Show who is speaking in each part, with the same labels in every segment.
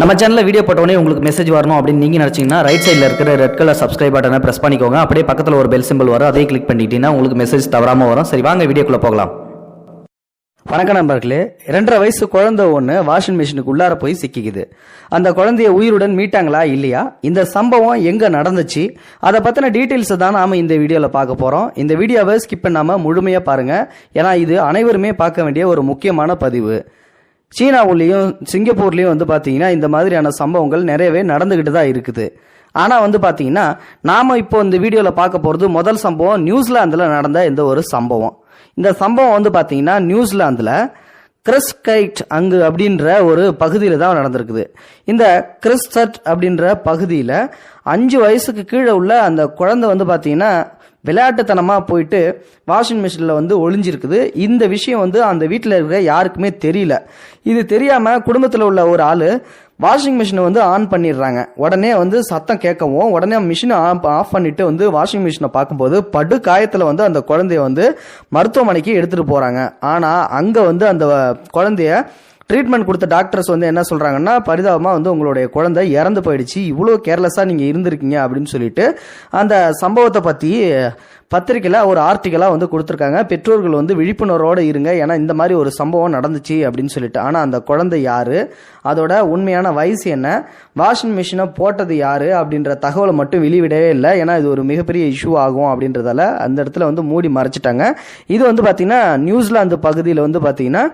Speaker 1: நம்ம சேனலில் வீடியோ போட்டோடனே உங்களுக்கு மெசேஜ் வரணும் அப்படின்னு நீங்கள் நினச்சிங்கன்னா ரைட் சைடில் இருக்கிற ரெட் கலர் சப்ஸ்கிரைப் பட்டனை ப்ரெஸ் பண்ணிக்கோங்க. அப்படியே பக்கத்தில் ஒரு பெல் சிம்பிள் வரும். அதே கிளிக் பண்ணிட்டீங்கன்னா உங்களுக்கு மெசேஜ் தவறாமல் வரும். சரி வாங்க வீடியோக்குள்ளே போகலாம். வணக்கம் நண்பர்களே. இரண்டரை வயசு குழந்தை ஒன்று வாஷிங் மிஷினுக்கு உள்ளார போய் சிக்கிக்குது. அந்த குழந்தைய உயிருடன் மீட்டாங்களா இல்லையா? இந்த சம்பவம் எங்கே நடந்துச்சு? அதை பற்றின டீட்டெயில்ஸை தான் நாம் இந்த வீடியோவில் பார்க்க போகிறோம் இந்த வீடியோவை ஸ்கிப் பண்ணாமல் முழுமையாக பாருங்கள் ஏன்னா இது அனைவருமே பார்க்க வேண்டிய ஒரு முக்கியமான பதிவு. சீனாவுலேயும் சிங்கப்பூர்லேயும் வந்து பார்த்தீங்கன்னா இந்த மாதிரியான சம்பவங்கள் நிறையவே நடந்துக்கிட்டு தான் இருக்குது. ஆனால் வந்து பார்த்தீங்கன்னா நாம் இப்போ இந்த வீடியோவில் பார்க்க போகிறது முதல் சம்பவம் நியூசிலாந்தில் நடந்த இந்த ஒரு சம்பவம். இந்த சம்பவம் வந்து பார்த்தீங்கன்னா நியூசிலாந்தில் கிறிஸ்கைட் அங்கு அப்படின்ற ஒரு பகுதியில் தான் நடந்திருக்குது. இந்த கிறிஸ்டட் அப்படின்ற பகுதியில் அஞ்சு வயசுக்கு கீழே உள்ள அந்த குழந்தை வந்து பார்த்தீங்கன்னா விளையாட்டுத்தனமாக போயிட்டு வாஷிங் மிஷினில் வந்து ஒளிஞ்சிருக்குது. இந்த விஷயம் வந்து அந்த வீட்டில் இருக்கிற யாருக்குமே தெரியல. இது தெரியாமல் குடும்பத்தில் உள்ள ஒரு ஆள் வாஷிங் மிஷினை வந்து ஆன் பண்ணிடுறாங்க. உடனே வந்து சத்தம் கேட்கவும் உடனே மிஷினை ஆஃப் பண்ணிட்டு வந்து வாஷிங் மிஷினை பார்க்கும்போது படு காயத்தில் வந்து அந்த குழந்தைய வந்து மருத்துவமனைக்கு எடுத்துகிட்டு போகிறாங்க ஆனால் அங்கே வந்து அந்த குழந்தைய ட்ரீட்மெண்ட் கொடுத்த டாக்டர்ஸ் வந்து என்ன சொல்கிறாங்கன்னா பரிதாபமாக வந்து உங்களுடைய குழந்தை இறந்து போயிடுச்சு. இவ்வளோ கேர்லெஸ்ஸாக நீங்கள் இருந்திருக்கீங்க அப்படின்னு சொல்லிட்டு அந்த சம்பவத்தை பற்றி பத்திரிக்கையில் ஒரு ஆர்டிக்கலாக வந்து கொடுத்துருக்காங்க. பெற்றோர்கள் வந்து விழிப்புணர்வோடு இருங்க. ஏன்னா இந்த மாதிரி ஒரு சம்பவம் நடந்துச்சு அப்படின்னு சொல்லிட்டு. ஆனால் அந்த குழந்தை யார்? அதோட உண்மையான வயசு என்ன? வாஷிங் மிஷினை போட்டது யார்? அப்படின்ற தகவலை மட்டும் வெளிவிடவே இல்லை. ஏன்னா இது ஒரு மிகப்பெரிய இஷ்யூ ஆகும் அப்படின்றதால அந்த இடத்துல வந்து மூடி மறைச்சிட்டாங்க. இது வந்து பார்த்திங்கன்னா நியூசிலாந்து பகுதியில் வந்து பார்த்திங்கன்னா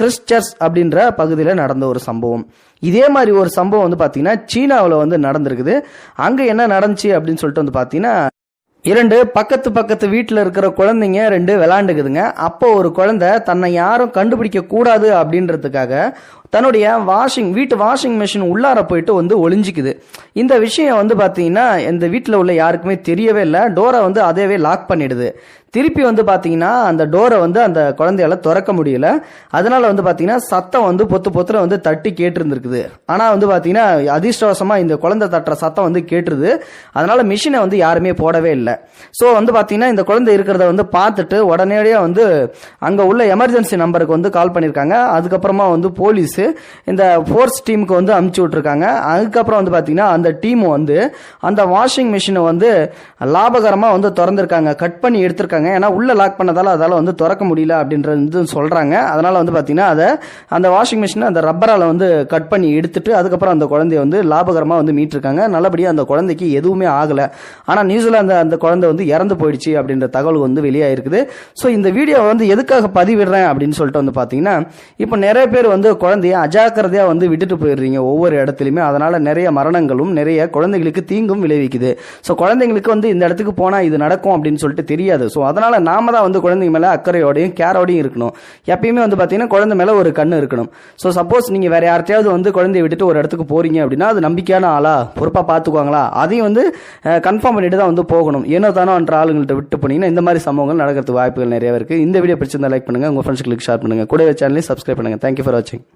Speaker 1: கிறிஸ்டர்ஸ் அப்படின்ற பகுதியில் நடந்த ஒரு சம்பவம். இதே மாதிரி ஒரு சம்பவம் வந்து பார்த்தீங்கன்னா சீனாவில் வந்து நடந்திருக்குது. அங்கே என்ன நடந்துச்சு அப்படின்னு சொல்லிட்டு வந்து பார்த்தீங்கன்னா இரண்டு பக்கத்து பக்கத்து வீட்டில் இருக்கிற குழந்தைங்க ரெண்டு விளாண்டுக்குதுங்க. அப்போ ஒரு குழந்தை தன்னை யாரும் கண்டுபிடிக்க கூடாது அப்படின்றதுக்காக தன்னுடைய வாஷிங் வீட்டு வாஷிங் மிஷின் உள்ளார போயிட்டு வந்து ஒளிஞ்சிக்குது. இந்த விஷயம் வந்து பார்த்தீங்கன்னா இந்த வீட்டில் உள்ள யாருக்குமே தெரியவே இல்லை. டோரை வந்து அதேவே லாக் பண்ணிடுது. திருப்பி வந்து பார்த்தீங்கன்னா அந்த டோரை வந்து அந்த குழந்தையால திறக்க முடியல. அதனால வந்து பார்த்தீங்கன்னா சத்தம் வந்து பொத்து பொத்துல வந்து தட்டி கேட்டிருந்துருக்குது. ஆனால் வந்து பார்த்தீங்கன்னா அதிர்ஷ்டவசமாக இந்த குழந்தை தட்டுற சத்தம் வந்து கேட்டுருது. அதனால மிஷினை வந்து யாருமே போடவே இல்லை. ஸோ வந்து பார்த்தீங்கன்னா இந்த குழந்தை இருக்கிறத வந்து பார்த்துட்டு உடனடியாக வந்து அங்கே உள்ள எமர்ஜென்சி நம்பருக்கு வந்து கால் பண்ணியிருக்காங்க அதுக்கப்புறமா வந்து போலீஸு இந்த ஃபோர்ஸ் டீமுக்கு வந்து அமுச்சு விட்ருக்காங்க அதுக்கப்புறம் வந்து பார்த்தீங்கன்னா அந்த டீம் வந்து அந்த வாஷிங் மிஷினை வந்து லாபகரமாக வந்து திறந்திருக்காங்க. கட் பண்ணி எடுத்திருக்காங்க. ஏன்னா உள்ள லாக் பண்ணதால் அதால் வந்து திறக்க முடியல அப்படின்றது சொல்கிறாங்க அதனால் வந்து பார்த்தீங்கன்னா அதை அந்த வாஷிங் மிஷினை அந்த ரப்பரால் வந்து கட் பண்ணி எடுத்துட்டு அதுக்கப்புறம் அந்த குழந்தைய வந்து லாபகரமாக வந்து மீட்டிருக்காங்க. நல்லபடியாக அந்த குழந்தைக்கு எதுவுமே ஆகலை. ஆனால் நியூசிலாந்து அந்த குழந்தை வந்து இறந்து போயிடுச்சு அப்படின்ற தகவல் வந்து வெளியாயிருக்குது. ஸோ இந்த வீடியோ வந்து எதுக்காக பதிவிடுறேன் அப்படின்னு சொல்லிட்டு வந்து பார்த்தீங்கன்னா இப்போ நிறைய பேர் வந்து குழந்தைய அஜாக்கிரதையாக வந்து விட்டுட்டு போயிடுறீங்க ஒவ்வொரு இடத்துலையுமே அதனால் நிறைய மரணங்களும் நிறைய குழந்தைகளுக்கு தீங்கும் விளைவிக்குது. ஸோ குழந்தைங்களுக்கு வந்து இந்த இடத்துக்கு போனால் இது நடக்கும் அப்படின்னு சொல்லிட்டு தெரியாது. ஸோ அதனால் நாம தான் வந்து குழந்தைங்க மேலே அக்கறையோடையும் கேரோடையும் இருக்கணும். எப்பயுமே வந்து பார்த்தீங்கன்னா குழந்தை மேலே ஒரு கண் இருக்கணும். ஸோ சப்போஸ் நீங்கள் வேறு யார்ட்டையாவது வந்து குழந்தைய விட்டுட்டு ஒரு இடத்துக்கு போகிறீங்க அப்படின்னா அது நம்பிக்கையான ஆளா பொறுப்பாக பார்த்துக்குவாங்களா அதையும் வந்து கன்ஃபார்ம் பண்ணிட்டு தான் வந்து போகணும். ஏனோ தானோ என்ற ஆளுங்கள்ட்ட விட்டு போனீங்கன்னா இந்த மாதிரி சம்பவங்கள் நடக்கிறதுக்கு வாய்ப்புகள் நிறைய இருக்குது இந்த வீடியோ பிடிச்சிருந்தா லைக் பண்ணுங்கள் உங்கள் ஃப்ரெண்ட்ஸ்களுக்கு ஷேர் பண்ணுங்கள் கூட சேனலையும் சப்ஸ்கிரைப் பண்ணுங்கள் தேங்க்யூ ஃபார் வாட்சிங்